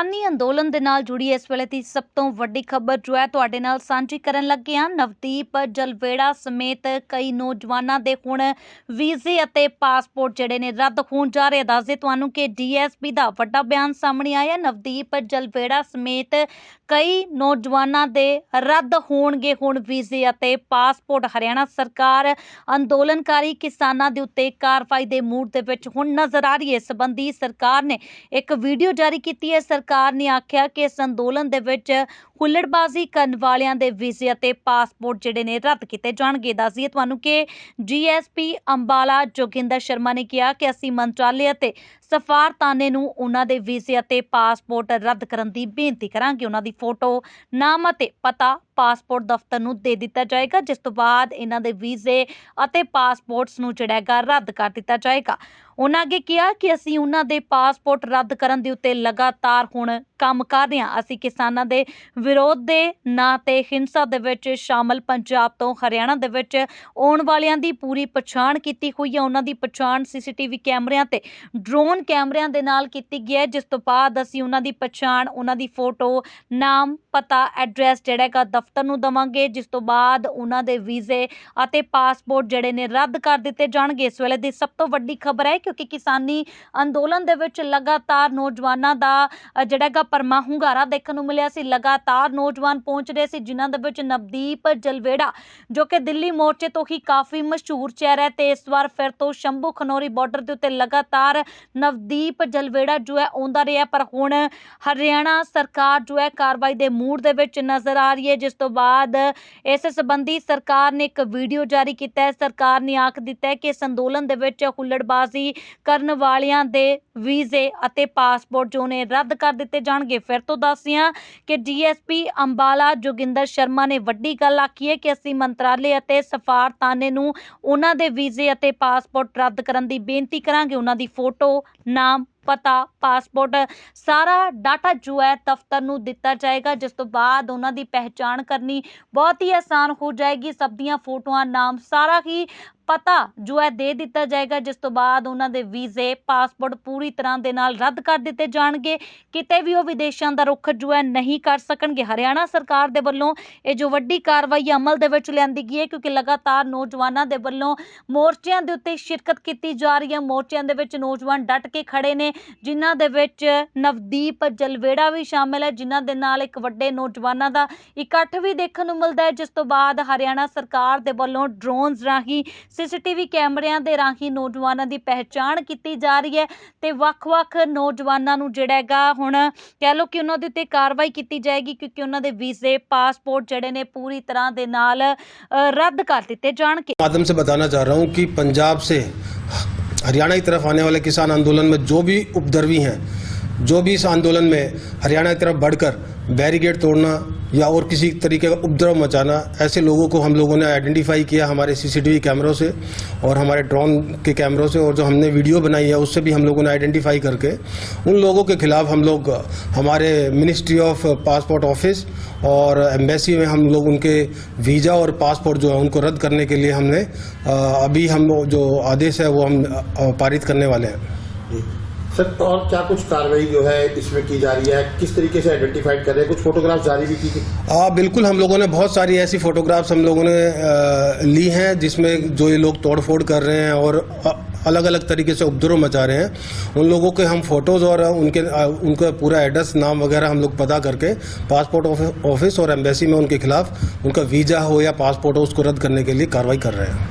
ਕਿਸਾਨੀ ਅੰਦੋਲਨ ਦੇ ਨਾਲ ਜੁੜੀ ਇਸ ਵੇਲੇ ਦੀ ਸਭ ਤੋਂ ਵੱਡੀ ਖਬਰ ਜੋ ਹੈ ਤੁਹਾਡੇ ਨਾਲ ਸਾਂਝੀ ਕਰਨ ਲੱਗੇ ਹਾਂ। ਨਵਦੀਪ ਜਲਵੇੜਾ ਸਮੇਤ ਕਈ ਨੌਜਵਾਨਾਂ ਦੇ ਹੁਣ ਵੀਜ਼ੇ ਅਤੇ ਪਾਸਪੋਰਟ ਜਿਹੜੇ ਨੇ ਰੱਦ ਹੋਣ ਜਾ ਰਹੇ ਦੱਸਦੇ ਤੁਹਾਨੂੰ ਕਿ ਡੀਐਸਪੀ ਦਾ ਵੱਡਾ ਬਿਆਨ ਸਾਹਮਣੇ ਆਇਆ। ਨਵਦੀਪ ਜਲਵੇੜਾ ਸਮੇਤ ਕਈ ਨੌਜਵਾਨਾਂ ਦੇ ਰੱਦ ਹੋਣਗੇ ਹੁਣ ਵੀਜ਼ੇ ਅਤੇ ਪਾਸਪੋਰਟ। ਹਰਿਆਣਾ ਸਰਕਾਰ ਅੰਦੋਲਨਕਾਰੀ ਕਿਸਾਨਾਂ ਦੇ ਉੱਤੇ ਕਾਰਵਾਈ ਦੇ ਮੂਡ ਦੇ ਵਿੱਚ ਹੁਣ ਨਜ਼ਰ ਆ ਰਹੀ ਹੈ। ਇਸ ਸੰਬੰਧੀ ਸਰਕਾਰ ਨੇ ਇੱਕ ਵੀਡੀਓ ਜਾਰੀ ਕੀਤੀ ਹੈ। ਸਰਕਾਰ ਸਰਕਾਰ ਨੇ ਆਖਿਆ ਕਿ ਇਸ ਅੰਦੋਲਨ ਦੇ ਵਿੱਚ ਹੁੱਲੜਬਾਜ਼ੀ ਕਰਨ ਵਾਲਿਆਂ ਦੇ ਵੀਜ਼ੇ ਅਤੇ ਪਾਸਪੋਰਟ ਜਿਹੜੇ ਨੇ ਰੱਦ ਕੀਤੇ ਜਾਣਗੇ। ਦੱਸਦੀਏ ਤੁਹਾਨੂੰ ਕਿ ਜੀਐਸਪੀ ਅੰਬਾਲਾ ਜੋਗਿੰਦਰ ਸ਼ਰਮਾ ਨੇ ਕਿਹਾ ਕਿ ਅਸੀਂ ਮੰਤਰਾਲੇ ਅਤੇ ਸਫਾਰਤਾਨੇ ਨੂੰ ਉਹਨਾਂ ਦੇ ਵੀਜ਼ੇ ਅਤੇ ਪਾਸਪੋਰਟ ਰੱਦ ਕਰਨ ਦੀ ਬੇਨਤੀ ਕਰਾਂਗੇ। ਉਹਨਾਂ ਦੀ ਫੋਟੋ, ਨਾਮ ਅਤੇ ਪਤਾ ਪਾਸਪੋਰਟ ਦਫ਼ਤਰ ਨੂੰ ਦੇ ਦਿੱਤਾ ਜਾਏਗਾ, ਜਿਸ ਤੋਂ ਬਾਅਦ ਇਹਨਾਂ ਦੇ ਵੀਜ਼ੇ ਅਤੇ ਪਾਸਪੋਰਟਸ ਨੂੰ ਜਿਹੜਾ ਹੈਗਾ ਰੱਦ ਕਰ ਦਿੱਤਾ ਜਾਏਗਾ। ਉਹਨਾਂ ਅੱਗੇ ਕਿਹਾ ਕਿ ਅਸੀਂ ਉਹਨਾਂ ਦੇ ਪਾਸਪੋਰਟ ਰੱਦ ਕਰਨ ਦੇ ਉੱਤੇ ਲਗਾਤਾਰ ਹੁਣ ਕੰਮ ਕਰ ਰਹੇ ਹਾਂ। ਅਸੀਂ ਕਿਸਾਨਾਂ ਦੇ ਵਿਰੋਧ ਦੇ ਨਾਂ ਤੇ ਹਿੰਸਾ ਦੇ ਵਿੱਚ ਸ਼ਾਮਲ ਪੰਜਾਬ ਤੋਂ ਹਰਿਆਣਾ ਦੇ ਵਿੱਚ ਆਉਣ ਵਾਲਿਆਂ ਦੀ ਪੂਰੀ ਪਛਾਣ ਕੀਤੀ ਹੋਈ ਹੈ ਉਹਨਾਂ ਦੀ ਪਛਾਣ ਸੀਸੀਟੀਵੀ ਕੈਮਰਿਆਂ ਤੇ ਡਰੋਨ ਕੈਮਰਿਆਂ ਦੇ ਨਾਲ ਕੀਤੀ ਗਈ ਹੈ। ਜਿਸ ਤੋਂ ਬਾਅਦ ਅਸੀਂ ਉਹਨਾਂ ਦੀ ਪਛਾਣ, ਉਹਨਾਂ ਦੀ ਫੋਟੋ, ਨਾਮ, ਪਤਾ, ਐਡਰੈਸ ਜਿਹੜਾ ਹੈਗਾ ਦਫ਼ਤਰ ਨੂੰ ਦਵਾਂਗੇ। ਜਿਸ ਤੋਂ ਬਾਅਦ ਉਹਨਾਂ ਦੇ ਵੀਜ਼ੇ ਅਤੇ ਪਾਸਪੋਰਟ ਜਿਹੜੇ ਨੇ ਰੱਦ ਕਰ ਦਿੱਤੇ ਜਾਣਗੇ। ਇਸ ਵੇਲੇ ਦੀ ਸਭ ਤੋਂ ਵੱਡੀ ਖਬਰ ਹੈ ਕਿਉਂਕਿ ਕਿਸਾਨੀ ਅੰਦੋਲਨ ਦੇ ਵਿੱਚ ਲਗਾਤਾਰ ਨੌਜਵਾਨਾਂ ਦਾ ਜਿਹੜਾ ਹੈਗਾ ਪਰਮਾ ਹੁੰਗਾਰਾ ਦੇਖਣ ਨੂੰ ਮਿਲਿਆ ਸੀ। ਲਗਾਤਾਰ ਨੌਜਵਾਨ ਪਹੁੰਚ ਰਹੇ ਸੀ, ਜਿਨ੍ਹਾਂ ਦੇ ਵਿੱਚ ਨਵਦੀਪ ਜਲਵੇੜਾ, ਜੋ ਕਿ ਦਿੱਲੀ ਮੋਰਚੇ ਤੋਂ ਹੀ ਕਾਫੀ ਮਸ਼ਹੂਰ ਚਿਹਰਾ ਹੈ ਤੇ ਇਸ ਵਾਰ ਫਿਰ ਤੋਂ ਸ਼ੰਭੂ ਖਨੌਰੀ ਬਾਰਡਰ ਦੇ ਉੱਤੇ ਲਗਾਤਾਰ ਨਵਦੀਪ ਜਲਵੇੜਾ ਜੋ ਹੈ ਆਉਂਦਾ ਰਿਹਾ ਪਰ ਹੁਣ ਹਰਿਆਣਾ ਸਰਕਾਰ ਜੋ ਹੈ ਕਾਰਵਾਈ ਦੇ ਮੂਡ ਦੇ ਵਿੱਚ ਨਜ਼ਰ ਆ ਰਹੀ ਹੈ, ਜਿਸ ਤੋਂ ਬਾਅਦ ਇਸ ਸੰਬੰਧੀ ਸਰਕਾਰ ਨੇ ਇੱਕ ਵੀਡੀਓ ਜਾਰੀ ਕੀਤਾ ਹੈ। ਸਰਕਾਰ ਨੇ ਆਖ ਦਿੱਤਾ ਹੈ ਕਿ ਇਸ ਅੰਦੋਲਨ ਦੇ ਵਿੱਚ ਹੁੱਲੜਬਾਜ਼ੀ ਕਰਨ ਵਾਲਿਆਂ ਦੇ ਵੀਜ਼ੇ ਅਤੇ ਪਾਸਪੋਰਟ ਜੋ ਨੇ ਰੱਦ ਕਰ ਦਿੱਤੇ ਜਾਣ। ਜਾਣਗੇ। ਫਿਰ ਤੋਂ ਦੱਸਿਆ ਕਿ ਡੀਐਸਪੀ ਅੰਬਾਲਾ ਜੋਗਿੰਦਰ ਸ਼ਰਮਾ ਨੇ ਵੱਡੀ ਗੱਲ ਆਖੀ ਹੈ ਕਿ ਅਸੀਂ ਮੰਤਰਾਲੇ ਅਤੇ ਸਫਾਰਤਾਨੇ ਨੂੰ ਉਹਨਾਂ ਦੇ ਵੀਜ਼ੇ ਅਤੇ ਪਾਸਪੋਰਟ ਰੱਦ ਕਰਨ ਦੀ ਬੇਨਤੀ ਕਰਾਂਗੇ। ਉਹਨਾਂ ਦੀ ਫੋਟੋ, ਨਾਮ, ਪਤਾ, ਪਾਸਪੋਰਟ, ਸਾਰਾ ਡਾਟਾ ਜੋ ਹੈ ਦਫ਼ਤਰ ਨੂੰ ਦਿੱਤਾ ਜਾਏਗਾ, ਜਿਸ ਤੋਂ ਬਾਅਦ ਉਹਨਾਂ ਦੀ ਪਹਿਚਾਣ ਕਰਨੀ ਬਹੁਤ ਹੀ ਆਸਾਨ ਹੋ ਜਾਏਗੀ। ਸਭ ਦੀਆਂ ਫੋਟੋਆਂ, ਨਾਮ, ਸਾਰਾ ਹੀ ਪਤਾ ਜੋ ਹੈ ਦੇ ਦਿੱਤਾ ਜਾਏਗਾ, ਜਿਸ ਤੋਂ ਬਾਅਦ ਉਹਨਾਂ ਦੇ ਵੀਜ਼ੇ, ਪਾਸਪੋਰਟ ਪੂਰੀ ਤਰ੍ਹਾਂ ਦੇ ਨਾਲ ਰੱਦ ਕਰ ਦਿੱਤੇ ਜਾਣਗੇ। ਕਿਤੇ ਵੀ ਉਹ ਵਿਦੇਸ਼ਾਂ ਦਾ ਰੁੱਖ ਜੋ ਹੈ ਨਹੀਂ ਕਰ ਸਕਣਗੇ। ਹਰਿਆਣਾ ਸਰਕਾਰ ਦੇ ਵੱਲੋਂ ਇਹ ਜੋ ਵੱਡੀ ਕਾਰਵਾਈ ਅਮਲ ਦੇ ਵਿੱਚ ਲਿਆਂਦੀ ਗਈ ਹੈ, ਕਿਉਂਕਿ ਲਗਾਤਾਰ ਨੌਜਵਾਨਾਂ ਦੇ ਵੱਲੋਂ ਮੋਰਚਿਆਂ ਦੇ ਉੱਤੇ ਸ਼ਿਰਕਤ ਕੀਤੀ ਜਾ ਰਹੀ ਹੈ। ਮੋਰਚਿਆਂ ਦੇ ਵਿੱਚ ਨੌਜਵਾਨ ਡਟ ਕੇ ਖੜੇ ਨੇ, ਜਿਨ੍ਹਾਂ ਦੇ ਵਿੱਚ ਨਵਦੀਪ ਜਲਵੇੜਾ ਵੀ ਸ਼ਾਮਿਲ ਹੈ, ਜਿਨ੍ਹਾਂ ਦੇ ਨਾਲ ਇੱਕ ਵੱਡੇ ਨੌਜਵਾਨਾਂ ਦਾ ਇਕੱਠ ਵੀ ਦੇਖਣ ਨੂੰ ਮਿਲਦਾ ਹੈ। ਜਿਸ ਤੋਂ ਬਾਅਦ ਹਰਿਆਣਾ ਸਰਕਾਰ ਦੇ ਵੱਲੋਂ ਡਰੋਨਸ ਰਾਹੀਂ ਸੀਸੀਟੀਵੀ ਕੈਮਰਿਆਂ ਦੇ ਰਾਹੀਂ ਨੌਜਵਾਨਾਂ ਦੀ ਪਹਿਚਾਣ ਕੀਤੀ ਜਾ ਰਹੀ ਹੈ ਤੇ ਵੱਖ-ਵੱਖ ਨੌਜਵਾਨਾਂ ਨੂੰ ਜਿਹੜਾ ਹੈਗਾ ਹੁਣ ਕਹਿ ਲਓ ਕਿ ਉਹਨਾਂ ਦੇ ਉੱਤੇ ਕਾਰਵਾਈ ਕੀਤੀ ਜਾਏਗੀ ਕਿਉਂਕਿ ਉਹਨਾਂ ਦੇ ਵੀਜ਼ੇ ਪਾਸਪੋਰਟ ਜਿਹੜੇ ਨੇ ਪੂਰੀ ਤਰ੍ਹਾਂ ਦੇ ਨਾਲ ਅ, ਰੱਦ ਕਰ ਦਿੱਤੇ ਜਾਣਗੇ माध्यम से बताना चाह रहा हूं कि पंजाब से हरियाणा की तरफ आने वाले किसान आंदोलन में जो भी उपद्रवी हैं जो भी इस आंदोलन में हरियाणा की तरफ़ बढ़कर बैरिकेड तोड़ना या और किसी तरीके का उपद्रव मचाना, ऐसे लोगों को हम लोगों ने आइडेंटिफाई किया हमारे सीसीटीवी कैमरों से और हमारे ड्रोन के कैमरों से और जो हमने वीडियो बनाई है, उससे भी हम लोगों ने आइडेंटिफाई करके उन लोगों के खिलाफ हम लोग, हमारे मिनिस्ट्री ऑफ़ पासपोर्ट ऑफ़िस और एम्बेसी में हम लोग उनके वीज़ा और पासपोर्ट जो है उनको रद्द करने के लिए हमने अभी हम जो आदेश है वो हम पारित करने वाले हैं। सर और क्या कुछ कार्रवाई जो है इसमें की जा रही है? किस तरीके से आइडेंटिफाइड कर रहे हैं? कुछ फोटोग्राफ जारी भी की हाँ बिल्कुल हम लोगों ने बहुत सारी ऐसी फोटोग्राफ्स हम लोगों ने अ, ली हैं जिसमें जो ये लोग तोड़फोड़ कर रहे हैं और अलग अलग तरीके से उपद्रव मचा रहे हैं। उन लोगों के हम फ़ोटोज़ और उनके उनका पूरा एड्रेस नाम वगैरह हम लोग पता करके पासपोर्ट ऑफ़िस और एम्बेसी में उनके खिलाफ उनका वीज़ा हो या पासपोर्ट हो उसको रद्द करने के लिए कार्रवाई कर रहे हैं।